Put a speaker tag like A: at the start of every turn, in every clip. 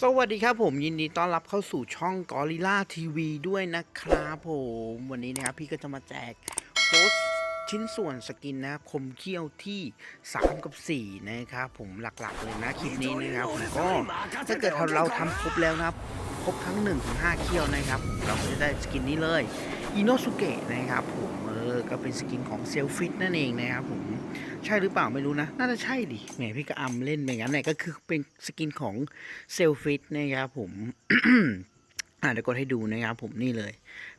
A: สวัสดีครับผมยินดีต้อนรับเข้าสู่ช่อง Gorilla TV ด้วยนะครับผมวันนี้นะครับพี่ก็จะมาแจกโค้ดชิ้นส่วนสกินนะคมเขี้ยวที่ 3 กับ 4 นะครับผมหลักๆเลยนะคลิปนี้นะครับผมก็ถ้าเกิดเราทำครบแล้วนะครับครบทั้ง1ถึง5เขี้ยวนะครับผมเราจะได้สกินนี้เลยอินโนสุเกะนะครับผมเออก็เป็นสกินของเซลฟิตนั่นเองนะครับผม ใช่หรือเปล่าไม่รู้นะ น่าจะใช่ดิแหมพี่ก็อำเล่นไปงั้นเนี่ยก็คือเป็นสกินของเซลฟิตนะครับผมอ่าเดี๋ยวกดให้ดูนะครับผมนี่เลย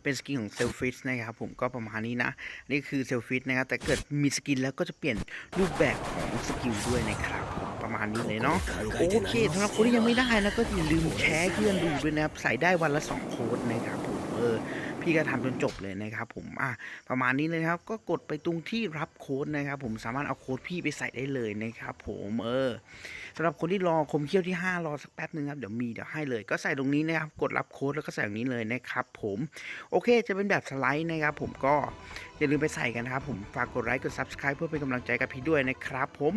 A: เป็นสกินของเซลฟิตนะครับผมก็ประมาณนี้นะ นี่คือเซลฟิตนะครับ แต่เกิดมีสกินแล้วก็จะเปลี่ยนรูปแบบของสกิลด้วยนะครับประมาณนี้เลยเนาะโอเคสำหรับคนที่ยังไม่ได้นะก็อย่าลืมแชร์เพื่อนดูด้วยนะครับ ใส่ได้วันละสองโค้ดนะครับผมเออ พี่ก็ทำจนจบเลยนะครับผมอะประมาณนี้เลยครับ ก็กดไปตรงที่รับโค้ดนะครับ ผมสามารถเอาโค้ดพี่ไปใส่ได้เลยนะครับผมเออสำหรับคนที่รอคมเขี้ยวที่ 5 รอสักแป๊บนึงครับเดี๋ยวมีเดี๋ยวให้เลย ก็ใส่ตรงนี้นะครับกดรับโค้ดแล้วก็ใส่ตรงนี้เลยนะครับผมโอเคจะเป็นแบบสไลด์นะครับผมก็อย่าลืมไปใส่กันนะครับผมฝากกดไลค์กด subscribe เพื่อเป็นกำลังใจกับพี่ด้วยนะครับผม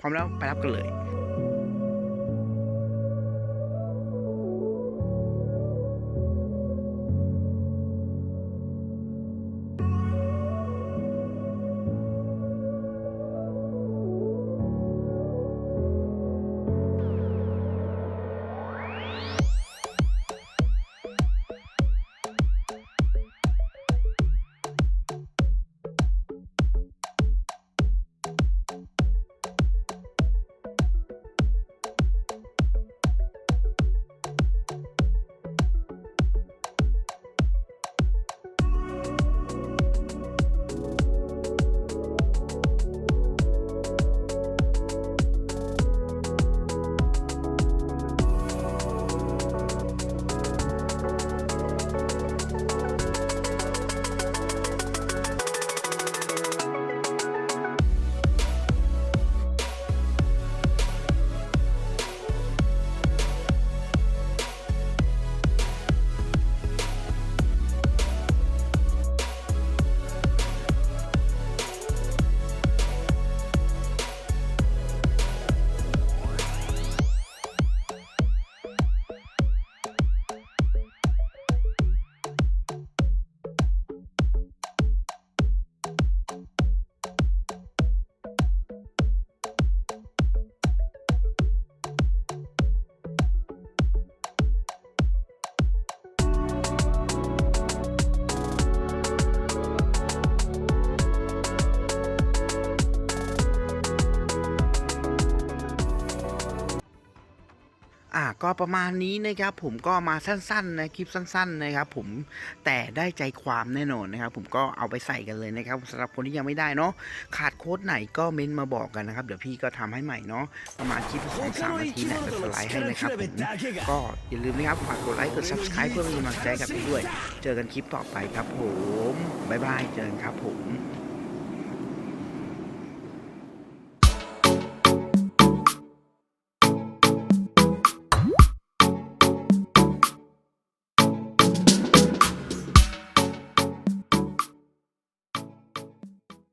A: พร้อมแล้วไปรับกันเลย อะก็ประมาณนี้นะครับผมก็มาสั้นๆนะคลิปสั้น ๆนะครับผมแต่ได้ใจความแน่นอนนะครับผมก็เอาไปใส่กันเลยนะครับสำหรับคนที่ยังไม่ได้เนาะขาดโค้ดไหนก็เม้นมาบอกกันนะครับเดี๋ยวพี่ก็ทำให้ใหม่เนาะประมาณคลิปสองสามนาทีเนี่ยจะสไลด์ให้นะครับผมก็อย่าลืมนะครับฝากกดไลค์กด subscribe เพื่อเป็นกำลังใจกับพี่ด้วย เจอกันคลิปต่อไปครับผมบ๊ายบายเจอกันครับผม